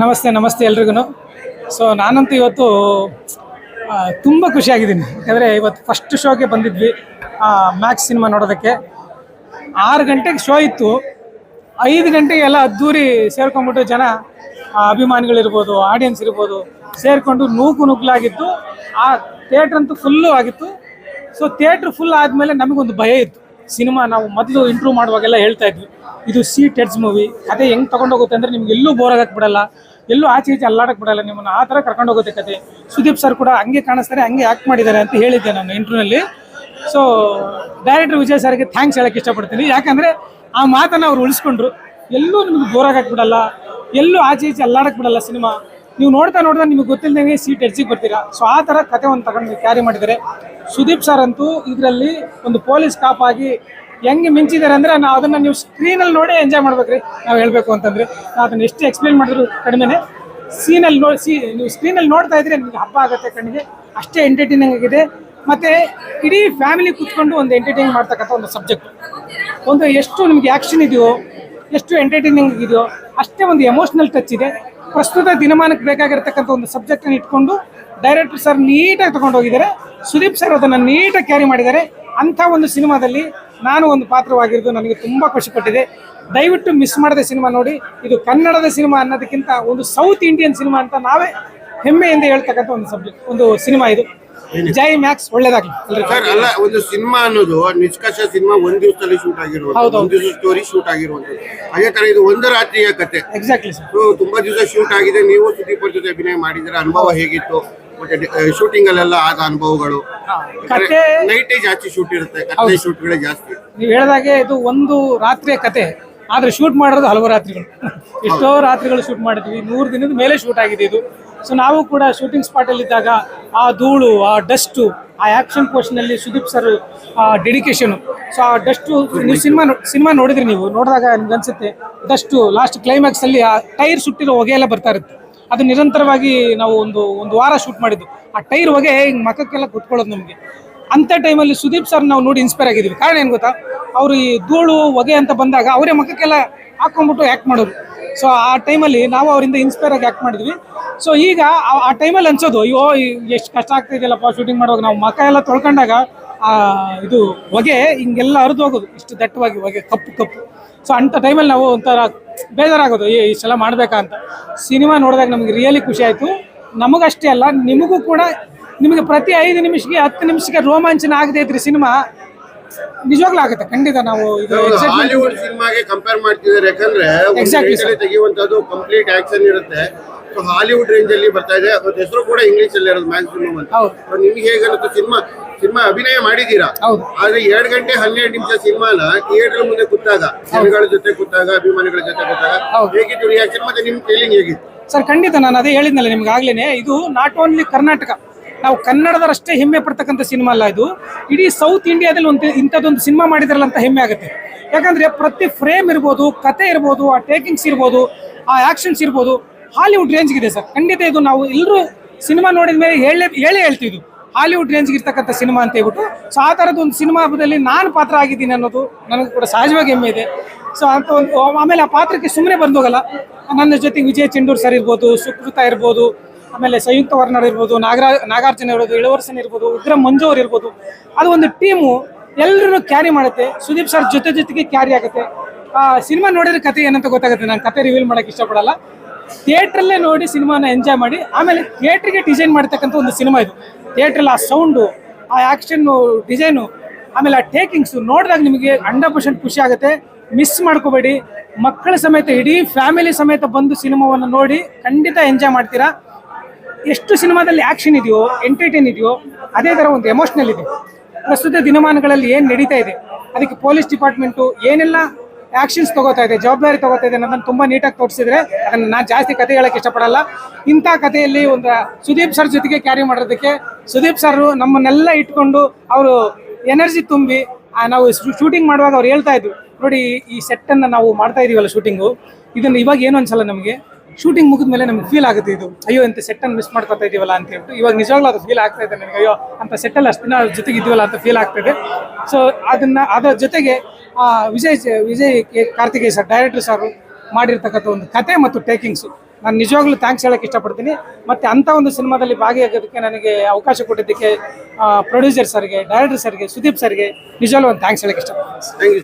ನಮಸ್ತೆ ನಮಸ್ತೆ ಎಲ್ರಿಗೂ ಸೊ ನಾನಂತೂ ಇವತ್ತು ತುಂಬ ಖುಷಿಯಾಗಿದ್ದೀನಿ. ಯಾಕಂದರೆ ಇವತ್ತು ಫಸ್ಟ್ ಶೋಗೆ ಬಂದಿದ್ವಿ ಮ್ಯಾಕ್ಸ್ ಸಿನಿಮಾ ನೋಡೋದಕ್ಕೆ. ಆರು ಗಂಟೆಗೆ ಶೋ ಇತ್ತು. ಐದು ಗಂಟೆಗೆ ಎಲ್ಲ ಅದ್ದೂರಿ ಸೇರ್ಕೊಂಡ್ಬಿಟ್ಟು ಜನ ಅಭಿಮಾನಿಗಳಿರ್ಬೋದು ಆಡಿಯನ್ಸ್ ಇರ್ಬೋದು, ಸೇರಿಕೊಂಡು ನೂಕು ನುಗ್ಲಾಗಿತ್ತು ಆ ಥಿಯೇಟ್ರ್ ಅಂತೂ ಫುಲ್ಲು ಆಗಿತ್ತು. ಸೊ ಥಿಯೇಟ್ರ್ ಫುಲ್ ಆದಮೇಲೆ ನಮಗೊಂದು ಭಯ ಇತ್ತು. ಸಿನಿಮಾ ನಾವು ಮೊದಲು ಇಂಟ್ರೂವ್ ಮಾಡುವಾಗೆಲ್ಲ ಹೇಳ್ತಾ ಇದ್ವಿ. ಇದು ಸಿ ಟೆಡ್ಸ್ ಮೂವಿ, ಕತೆ ಹೆಂಗೆ ತಗೊಂಡೋಗುತ್ತೆ ಅಂದರೆ ನಿಮ್ಗೆ ಎಲ್ಲೂ ಬೋರ್ ಆಗಕ್ಕೆ ಬಿಡಲ್ಲ. ಎಲ್ಲೂ ಆಚೆ ಈಚೆ ಅಲ್ಲಾಡಕ್ಕೆ ಬಿಡಲ್ಲ, ನಿಮ್ಮನ್ನು ಆ ಥರ ಕರ್ಕೊಂಡೋಗುತ್ತೆ ಕತೆ. ಸುದೀಪ್ ಸರ್ ಕೂಡ ಹಂಗೆ ಕಾಣಿಸ್ತಾರೆ, ಹಂಗೆ ಆ್ಯಕ್ಟ್ ಮಾಡಿದ್ದಾರೆ ಅಂತ ಹೇಳಿದ್ದೆ ನಾನು ಇಂಟ್ರೂನಲ್ಲಿ. ಸೊ ಡೈರೆಕ್ಟರ್ ವಿಜಯ್ ಸರ್ಗೆ ಥ್ಯಾಂಕ್ಸ್ ಹೇಳಕ್ಕೆ ಇಷ್ಟಪಡ್ತೀನಿ. ಯಾಕಂದರೆ ಆ ಮಾತನ್ನು ಅವ್ರು ಉಳಿಸ್ಕೊಂಡ್ರು. ಎಲ್ಲೂ ನಿಮ್ಗೆ ಬೋರ್ ಆಗಕ್ಕೆ ಬಿಡಲ್ಲ. ಎಲ್ಲೂ ಆಚೆ ಈಚೆ ಅಲ್ಲಾಡಕ್ಕೆ ಬಿಡಲ್ಲ ಸಿನಿಮಾ. ನೀವು ನೋಡ್ತಾ ನೋಡ್ತಾ ನಿಮ್ಗೆ ಗೊತ್ತಿಲ್ಲದಂಗೆ ಸೀಟ್ ಎಡ್ಜಿಗೆ ಬರ್ತೀರಾ? ಸೊ ಆ ಥರ ಕತೆ ಒಂದು ತಗೊಂಡು ಕ್ಯಾರಿ ಮಾಡಿದರೆ ಸುದೀಪ್ ಸರ್ ಅಂತೂ ಇದರಲ್ಲಿ ಒಂದು ಪೊಲೀಸ್ ಕಾಪ್ ಆಗಿ ಹೆಂಗೆ ಮಿಂಚಿದ್ದಾರೆ ಅಂದರೆ ನಾವು ಅದನ್ನು ನೀವು ಸ್ಕ್ರೀನಲ್ಲಿ ನೋಡಿ ಎಂಜಾಯ್ ಮಾಡ್ಬೇಕ್ರಿ. ನಾವು ಹೇಳಬೇಕು ಅಂತಂದರೆ. ನಾವು ಅದನ್ನು ಎಷ್ಟು ಎಕ್ಸ್ಪ್ಲೇನ್ ಮಾಡಿದ್ರು ಕಡಿಮೆನೇ. ಸೀನಲ್ಲಿ ನೋಡಿ ಸೀ ನೀವು ಸ್ಕ್ರೀನಲ್ಲಿ ನೋಡ್ತಾ ಇದ್ರೆ ನಿಮಗೆ ಹಬ್ಬ ಆಗುತ್ತೆ ಕಣ್ಣಿಗೆ. ಅಷ್ಟೇ ಎಂಟರ್ಟೈನಿಂಗ್ ಆಗಿದೆ. ಮತ್ತು ಇಡೀ ಫ್ಯಾಮಿಲಿ ಕೂತ್ಕೊಂಡು ಒಂದು ಎಂಟರ್ಟೈನ್ ಮಾಡ್ತಕ್ಕಂಥ ಒಂದು ಸಬ್ಜೆಕ್ಟ್ ಒಂದು ಎಷ್ಟು ನಿಮಗೆ ಆ್ಯಕ್ಷನ್ ಇದೆಯೋ, ಎಷ್ಟು ಎಂಟರ್ಟೈನಿಂಗ್ ಇದೆಯೋ, ಅಷ್ಟೇ ಒಂದು ಎಮೋಷ್ನಲ್ ಟಚ್ ಇದೆ. ಪ್ರಸ್ತುತ ದಿನಮಾನಕ್ಕೆ ಬೇಕಾಗಿರ್ತಕ್ಕಂಥ ಒಂದು ಸಬ್ಜೆಕ್ಟನ್ನು ಇಟ್ಕೊಂಡು ಡೈರೆಕ್ಟರ್ ಸರ್ ನೀಟಾಗಿ ತಗೊಂಡು ಹೋಗಿದ್ದಾರೆ ಸುದೀಪ್ ಸರ್ ಅದನ್ನು ನೀಟಾಗಿ ಕ್ಯಾರಿ ಮಾಡಿದ್ದಾರೆ. ಅಂಥ ಒಂದು ಸಿನಿಮಾದಲ್ಲಿ ನಾನು ಒಂದು ಪಾತ್ರವಾಗಿರೋದು ನನಗೆ ತುಂಬ ಖುಷಿ ಕೊಟ್ಟಿದೆ. ದಯವಿಟ್ಟು ಮಿಸ್ ಮಾಡದೆ ಸಿನಿಮಾ ನೋಡಿ. ಇದು ಕನ್ನಡದ ಸಿನಿಮಾ ಅನ್ನೋದಕ್ಕಿಂತ ಒಂದು ಸೌತ್ ಇಂಡಿಯನ್ ಸಿನಿಮಾ ಅಂತ ನಾವೇ ಹೆಮ್ಮೆಯಿಂದ ಹೇಳ್ತಕ್ಕಂಥ ಒಂದು ಸಬ್ಜೆಕ್ಟ್ ಒಂದು ಸಿನಿಮಾ ಇದು. ಜೈ ಮ್ಯಾಕ್ಸ್ ಒಳ್ಳೇದಾಗಲಿ. ಸರ್ ಅಲ್ಲ ಒಂದು ಸಿನಿಮಾ ಅನ್ನೋದು ನಿಷ್ಕರ್ಷ ಸಿನಿಮಾ ಒಂದ್ ದಿವಸದಲ್ಲಿ ಶೂಟ್ ಆಗಿರುವಂತ ಹೌದು. ಒಂದ್ ದಿವಸ ಸ್ಟೋರಿ ಶೂಟ್ ಆಗಿರುವಂತದ್ದು ಅದೇ ತರ ಇದು ಒಂದು ರಾತ್ರಿಯ ಕತೆ. ಎಕ್ಸಾಕ್ಟ್ಲಿ ಸರ್ ತುಂಬಾ ದಿವಸ ಶೂಟ್ ಆಗಿದೆ. ನೀವು ಸುದೀಪ್ ಅವ್ರ ಜೊತೆ ಅಭಿನಯ ಮಾಡಿದ್ರೆ ಅನುಭವ ಹೇಗಿತ್ತು? ಮತ್ತೆ ಶೂಟಿಂಗ್ ಅಲ್ಲೆಲ್ಲ ಆದ ಅನುಭವಗಳು? ನೈಟೇ ಜಾಸ್ತಿ ಶೂಟ್ ಇರುತ್ತೆ. ಶೂಟ್ಗಳೇ ಜಾಸ್ತಿ. ನೀವು ಹೇಳಿದಾಗೆ ಇದು ಒಂದು ರಾತ್ರಿಯ ಕತೆ. ಆದ್ರೆ ಶೂಟ್ ಮಾಡಿರೋದು ಹಲವು ರಾತ್ರಿಗಳು. ಎಷ್ಟೋ ರಾತ್ರಿಗಳು ಶೂಟ್ ಮಾಡಿದ್ವಿ. ನೂರು ದಿನದ ಮೇಲೆ ಶೂಟ್ ಆಗಿದೆ ಇದು. ಸೊ ನಾವು ಕೂಡ ಶೂಟಿಂಗ್ ಸ್ಪಾಟಲ್ಲಿದ್ದಾಗ ಆ ಧೂಳು, ಆ ಡಸ್ಟು ಆ ಆ್ಯಕ್ಷನ್ ಪೋರ್ಷನಲ್ಲಿ ಸುದೀಪ್ ಸರ್ ಆ ಡೆಡಿಕೇಶನು ಸೊ ಆ ಡಸ್ಟು ನೀವು ಸಿನಿಮಾ ಸಿನಿಮಾ ನೋಡಿದ್ರಿ ನೀವು? ನೋಡಿದಾಗ ನಿಮ್ಗೆ ಅನ್ಸುತ್ತೆ ಡಸ್ಟು ಲಾಸ್ಟ್ ಕ್ಲೈಮ್ಯಾಕ್ಸಲ್ಲಿ ಆ ಟೈರ್ ಸುಟ್ಟಿರೋ ಹೊಗೆ ಎಲ್ಲ ಬರ್ತಾ ಇರುತ್ತೆ. ಅದು ನಿರಂತರವಾಗಿ ನಾವು ಒಂದು ಒಂದು ವಾರ ಶೂಟ್ ಮಾಡಿದ್ದು. ಆ ಟೈರ್ ಹೊಗೆ ಹಿಂಗೆ ಮಖಕ್ಕೆಲ್ಲ ಕುತ್ಕೊಳ್ಳೋದು ನಮಗೆ. ಅಂಥ ಟೈಮಲ್ಲಿ ಸುದೀಪ್ ಸರ್ ನಾವು ನೋಡಿ ಇನ್ಸ್ಪೈರ್ ಆಗಿದ್ದೀವಿ ಕಾರಣ ಏನು ಗೊತ್ತಾ? ಅವರು ಈ ಧೂಳು, ಹೊಗೆ ಅಂತ ಬಂದಾಗ ಅವರೇ ಮಕ್ಕಕ್ಕೆಲ್ಲ ಹಾಕೊಂಡ್ಬಿಟ್ಟು ಆ್ಯಕ್ಟ್ ಮಾಡೋರು. ಸೊ ಆ ಟೈಮಲ್ಲಿ ನಾವು ಅವರಿಂದ ಇನ್ಸ್ಪೈರ್ ಆಗಿ ಆ್ಯಕ್ಟ್ ಮಾಡಿದ್ವಿ. ಸೊ ಈಗ ಆ- ಟೈಮಲ್ಲಿ ಅನ್ಸೋದು, ಅಯ್ಯೋ ಎಷ್ಟು ಕಷ್ಟ ಆಗ್ತಿದೆಯಲ್ಲಪ್ಪ ಶೂಟಿಂಗ್ ಮಾಡುವಾಗ ನಾವು ಮಖ ಎಲ್ಲ ತೊಳ್ಕೊಂಡಾಗ ಇದು ಹೊಗೆ ಹಿಂಗೆಲ್ಲ ಹರಿದು ಹೋಗೋದು. ಇಷ್ಟು ದಟ್ಟವಾಗಿ ಹೊಗೆ, ಕಪ್ಪು ಕಪ್ಪು. ಸೊ ಅಂಥ ಟೈಮಲ್ಲಿ ನಾವು ಒಂಥರ ಬೇಜಾರಾಗೋದು, ಏ, ಇಷ್ಟೆಲ್ಲ ಮಾಡಬೇಕಾ ಅಂತ. ಸಿನಿಮಾ ನೋಡಿದಾಗ ನಮಗೆ ರಿಯಲಿ ಖುಷಿ ಆಯಿತು. ನಮಗಷ್ಟೇ ಅಲ್ಲ, ನಿಮಗೂ ಕೂಡ ನಿಮಗೆ ಪ್ರತಿ ಐದು ನಿಮಿಷಕ್ಕೆ ಹತ್ತು ನಿಮಿಷಕ್ಕೆ ರೋಮಾಂಚನ ಆಗದೇ ಇದ್ರೆ ಸಿನಿಮಾ ನಿಜವಾಗ್ಲೂ ಆಗುತ್ತೆ. ಖಂಡಿತ ನಾವು ಇದು excitement- ಹಾಲಿವುಡ್ ಸಿನಿಮಾಗೆ ಕಂಪೇರ್ ಮಾಡ್ತಿದ್ದಾರೆ. ಯಾಕಂದ್ರೆ ಒಂದು Exactly, night ಅಲ್ಲಿ ತೆಗೆಯುವಂತದ್ದು ಕಂಪ್ಲೀಟ್ ಆಕ್ಷನ್ ಇರುತ್ತೆ. ಸೊ ಹಾಲಿವುಡ್ ರೇಂಜ್ ಅಲ್ಲಿ ಬರ್ತಾ ಇದೆ. ಅದ್ರ ಹೆಸರು ಕೂಡ ಇಂಗ್ಲಿಷ್ ಅಲ್ಲಿ ಇರೋದು ಮ್ಯಾಕ್ಸಿಮಮ್ ಅಂತ. ಹೌದು. So, ನಿಮ್ಗೆ ಹೇಗನ್ನುತ್ತೆ ಸಿನಿಮಾ ಸಿನಿಮಾ ಅಭಿನಯ ಮಾಡಿದೀರಾ ಹೌದು. ಆದ್ರೆ ಎರಡ್ ಗಂಟೆ ಹನ್ನೆರಡು ನಿಮಿಷ ಸಿನಿಮಾನ ಥಿಯೇಟರ್ ಮುಂದೆ ಕೂತಾಗ ಜನಗಳ ಜೊತೆ ಕೂತಾಗ ಅಭಿಮಾನಿಗಳ ಜೊತೆ ಕೂತಾಗ. ಹೌದು. ಹೇಗಿತ್ತು ರಿಯಾಕ್ಷನ್ ಮತ್ತೆ ನಿಮ್ ಫೀಲಿಂಗ್ ಹೇಗಿತ್ತು? ಸರ್ ಖಂಡಿತ ನಾನು ಅದೇ ಹೇಳಿದ್ನಲ್ಲ ನಿಮ್ಗೆ ಆಗ್ಲೇನೆ ಇದು ನಾಟ್ ಓನ್ಲಿ ಕರ್ನಾಟಕ ನಾವು ಕನ್ನಡದರಷ್ಟೇ ಹೆಮ್ಮೆ ಪಡ್ತಕ್ಕಂಥ ಸಿನಿಮಾ ಅಲ್ಲ ಇದು. ಇಡೀ ಸೌತ್ ಇಂಡಿಯಾದಲ್ಲಿ ಒಂದು ಇಂಥದ್ದೊಂದು ಸಿನಿಮಾ ಮಾಡಿದ್ರಲ್ಲ ಅಂತ ಹೆಮ್ಮೆ ಆಗುತ್ತೆ. ಯಾಕಂದರೆ ಪ್ರತಿ ಫ್ರೇಮ್ ಇರ್ಬೋದು, ಕತೆ ಇರ್ಬೋದು, ಆ ಟೇಕಿಂಗ್ಸ್ ಇರ್ಬೋದು, ಆ ಆ್ಯಕ್ಷನ್ಸ್ ಇರ್ಬೋದು ಹಾಲಿವುಡ್ ರೇಂಜ್ಗಿದೆ ಸರ್. ಖಂಡಿತ ಇದು ನಾವು ಎಲ್ಲರೂ ಸಿನಿಮಾ ನೋಡಿದ ಮೇಲೆ ಹೇಳೇ ಹೇಳೇ ಹೇಳ್ತಿದ್ವು ಹಾಲಿವುಡ್ ರೇಂಜ್ಗೆ ಇರ್ತಕ್ಕಂಥ ಸಿನಿಮಾ ಅಂತ ಹೇಳ್ಬಿಟ್ಟು. ಸೊ ಆ ಥರದ್ದು ಒಂದು ಸಿನಿಮಾದಲ್ಲಿ ನಾನು ಪಾತ್ರ ಆಗಿದ್ದೀನಿ ಅನ್ನೋದು ನನಗೆ ಕೂಡ ಸಹಜವಾಗಿ ಹೆಮ್ಮೆ ಇದೆ. ಸೊ ಅಂತ ಒಂದು, ಆಮೇಲೆ ಆ ಪಾತ್ರಕ್ಕೆ ಸುಮ್ಮನೆ ಬಂದೋಗಲ್ಲ ನನ್ನ ಜೊತೆ ವಿಜಯ್ ಚೆಂಡೂರ್ ಸರ್ ಇರ್ಬೋದು, ಸುಕೃತ ಇರ್ಬೋದು ಆಮೇಲೆ ಸಂಯುಕ್ತ ವರ್ಣರ್ ಇರ್ಬೋದು, ನಾಗರಾ, ನಾಗಾರ್ಜುನ ಇರ್ಬೋದು ಇಳವರ್ಸನ್ ಇರ್ಬೋದು, ಉಗ್ರ ಮಂಜು ಅವ್ರು ಇರ್ಬೋದು, ಅದು ಒಂದು ಟೀಮು ಎಲ್ಲರೂ ಕ್ಯಾರಿ ಮಾಡುತ್ತೆ. ಸುದೀಪ್ ಸರ್ ಜೊತೆ ಜೊತೆಗೆ ಕ್ಯಾರಿ ಆಗುತ್ತೆ. ಆ ಸಿನಿಮಾ ನೋಡಿದ್ರೆ ಕತೆ ಏನಂತ ಗೊತ್ತಾಗುತ್ತೆ? ನಾನು ಕತೆ ರಿವೀಲ್ ಮಾಡೋಕ್ಕೆ ಇಷ್ಟಪಡಲ್ಲ. ಥಿಯೇಟ್ರಲ್ಲೇ ನೋಡಿ ಸಿನಿಮಾನ ಎಂಜಾಯ್ ಮಾಡಿ, ಆಮೇಲೆ ಥಿಯೇಟ್ರಿಗೆ ಡಿಸೈನ್ ಮಾಡ್ತಕ್ಕಂಥ ಒಂದು ಸಿನಿಮಾ ಇದು. ಥಿಯೇಟ್ರಲ್ಲಿ ಆ ಸೌಂಡು ಆ ಆ್ಯಕ್ಷನ್ನು ಡಿಸೈನು ಆಮೇಲೆ ಆ ಟೇಕಿಂಗ್ಸು ನೋಡಿದಾಗ ನಿಮಗೆ ಹಂಡ್ರೆಡ್ ಪರ್ಸೆಂಟ್ ಖುಷಿ ಆಗುತ್ತೆ. ಮಿಸ್ ಮಾಡ್ಕೋಬೇಡಿ. ಮಕ್ಕಳ ಸಮೇತ, ಇಡೀ ಫ್ಯಾಮಿಲಿ ಸಮೇತ ಬಂದು ಸಿನಿಮಾವನ್ನು ನೋಡಿ ಖಂಡಿತ ಎಂಜಾಯ್ ಮಾಡ್ತೀರಾ? ಎಷ್ಟು ಸಿನಿಮಾದಲ್ಲಿ ಆ್ಯಕ್ಷನ್ ಇದೆಯೋ ಎಂಟರ್ಟೈನ್ ಇದೆಯೋ, ಅದೇ ಥರ ಒಂದು ಎಮೋಷ್ನಲ್ ಇದೆ. ಪ್ರಸ್ತುತ ದಿನಮಾನಗಳಲ್ಲಿ ಏನು ನಡೀತಾ ಇದೆ? ಅದಕ್ಕೆ ಪೊಲೀಸ್ ಡಿಪಾರ್ಟ್ಮೆಂಟು ಏನೆಲ್ಲ ಆ್ಯಕ್ಷನ್ಸ್ ತಗೋತಾ ಇದೆ, ಜವಾಬ್ದಾರಿ ತಗೋತಾ ಇದೆ ಅನ್ನೋದನ್ನು ತುಂಬ ನೀಟಾಗಿ ತೋರಿಸಿದ್ರೆ ಅದನ್ನು ನಾನು ಜಾಸ್ತಿ ಕತೆ ಹೇಳೋಕ್ಕೆ ಇಷ್ಟಪಡಲ್ಲ. ಇಂಥ ಕಥೆಯಲ್ಲಿ ಒಂದು ಸುದೀಪ್ ಸರ್ ಜೊತೆಗೆ ಕ್ಯಾರಿ ಮಾಡೋದಕ್ಕೆ ಸುದೀಪ್ ಸರ್ ನಮ್ಮನ್ನೆಲ್ಲ ಇಟ್ಕೊಂಡು ಅವರು ಎನರ್ಜಿ ತುಂಬಿ ನಾವು ಶೂಟಿಂಗ್ ಮಾಡುವಾಗ ಅವ್ರು ಹೇಳ್ತಾ ಇದ್ರು, ನೋಡಿ ಈ ಸೆಟ್ಟನ್ನು ನಾವು ಮಾಡ್ತಾ ಇದೀವಲ್ಲ ಶೂಟಿಂಗು ಇದನ್ನು ಇವಾಗ ಏನು ಅನ್ಸಲ್ಲ ನಮಗೆ? ಶೂಟಿಂಗ್ ಮುಗಿದ ಮೇಲೆ ನಮ್ಗೆ ಫೀಲ್ ಆಗುತ್ತೆ ಇದು. ಅಯ್ಯೋ ಅಂತ ಸೆಟ್ ಅನ್ನು ಮಿಸ್ ಮಾಡ್ಕೊತಾ ಇದೀವಲ್ಲ ಅಂತ ಹೇಳ್ಬಿಟ್ಟು. ಇವಾಗ ನಿಜವಾಗ್ಲೂ ಅದು ಫೀಲ್ ಆಗ್ತಾ ಇದೆ ನನಗೆ. ಅಯ್ಯೋ ಅಂತ ಸೆಟ್ಟಲ್ಲಿ ಅಷ್ಟು ದಿನ ಜೊತೆಗೆ ಇದೀವಲ್ಲ ಅಂತ ಫೀಲ್ ಆಗ್ತದೆ ಸೊ ಅದನ್ನ, ಅದರ ಜೊತೆಗೆ Vijay Vijay Karthikeya sir director sir ಮಾಡಿರ್ತಕ್ಕಂಥ ಒಂದು ಕತೆ ಮತ್ತು ಟೇಕಿಂಗ್ಸು ನಾನು ನಿಜವಾಗ್ಲೂ ಥ್ಯಾಂಕ್ಸ್ ಹೇಳಕ್ಕೆ ಇಷ್ಟಪಡ್ತೀನಿ. ಮತ್ತೆ ಅಂಥ ಒಂದು ಸಿನಿಮಾದಲ್ಲಿ ಭಾಗಿಯಾಗೋದಕ್ಕೆ ನನಗೆ ಅವಕಾಶ ಕೊಟ್ಟಿದ್ದಕ್ಕೆ ಪ್ರೊಡ್ಯೂಸರ್ ಸರ್ಗೆ ಡೈರೆಕ್ಟರ್ ಸರ್ಗೆ ಸುದೀಪ್ ಸರ್ಗೆ ನಿಜವಾಗ್ಲೂ ಒಂದು ಥ್ಯಾಂಕ್ಸ್ ಹೇಳಕ್ಕೆ ಇಷ್ಟಪಡ್ತೀನಿ.